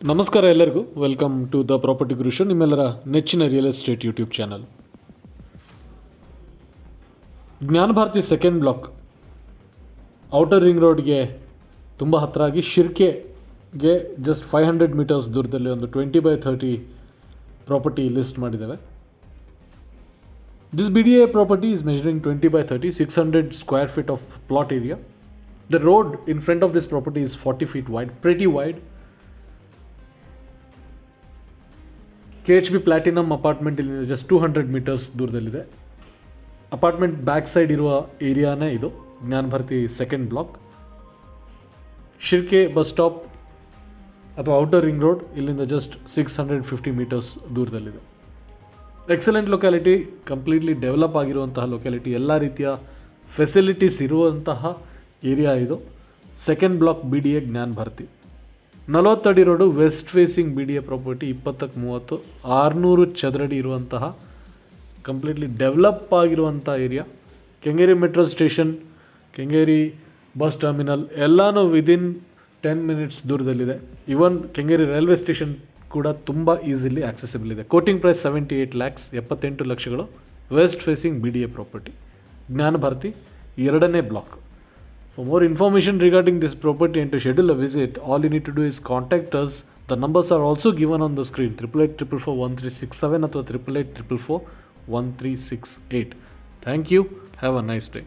ನಮಸ್ಕಾರ ಎಲ್ಲರಿಗೂ. Welcome to the property gurus ನಿಮ್ಮೆಲ್ಲರ ನೆಚ್ಚಿನ real estate YouTube channel Jnanabharathi second block outer ring ರೋಡ್ಗೆ ತುಂಬ ಹತ್ತಿರ ಆಗಿ ಶಿರ್ಕೆಗೆ ಜಸ್ಟ್ ಫೈವ್ ಹಂಡ್ರೆಡ್ ಮೀಟರ್ಸ್ ದೂರದಲ್ಲಿ ಒಂದು twenty by thirty property list ಮಾಡಿದ್ದೇವೆ. This B D A property is measuring 20 by 30, 600 square feet of plot area. The road in front of this property is 40 feet wide, pretty wide. K H B platinum apartment ಇಲ್ಲಿ just two hundred metres ದೂರದಲ್ಲಿದೆ. Apartment back side ಇರುವ ಏರಿಯಾನೇ ಇದು. Jnanabharathi second block Shirke bus stop ಅಥವಾ outer ring road ಇಲ್ಲಿಂದ just six hundred fifty metres ದೂರದಲ್ಲಿದೆ. Excellent locality completely develop ಆಗಿರುವಂತಹ locality ಎಲ್ಲ ರೀತಿಯ ಫೆಸಿಲಿಟೀಸ್ ಇರುವಂತಹ ಏರಿಯಾ ಇದು. Second block B D A Jnana ನಲವತ್ತಡಿ road west facing B D A property ಇಪ್ಪತ್ತಕ್ಕೆ ಮೂವತ್ತು, ಆರುನೂರು ಚದರಡಿ ಇರುವಂತಹ ಕಂಪ್ಲೀಟ್ಲಿ ಡೆವಲಪ್ ಆಗಿರುವಂಥ area Kengeri metro station Kengeri bus terminal ಎಲ್ಲನೂ ವಿದಿನ್ ಟೆನ್ ಮಿನಿಟ್ಸ್ ದೂರದಲ್ಲಿದೆ. ಇವನ್ ಕೆಂಗೇರಿ ರೈಲ್ವೆ ಸ್ಟೇಷನ್ ಕೂಡ ತುಂಬ ಈಸಿಲಿ ಆಕ್ಸೆಸಿಬಲ್ ಇದೆ. Quoting price seventy eight lakhs ಎಪ್ಪತ್ತೆಂಟು ಲಕ್ಷಗಳು west facing B D A property Jnana Bharathi, ಎರಡನೇ block For more information regarding this property and to schedule a visit, all you need to do is contact us. The numbers are also given on the screen triple eight triple four one three six seven ಅಥವಾ triple eight triple four one three six eight. Thank you. Have a nice day.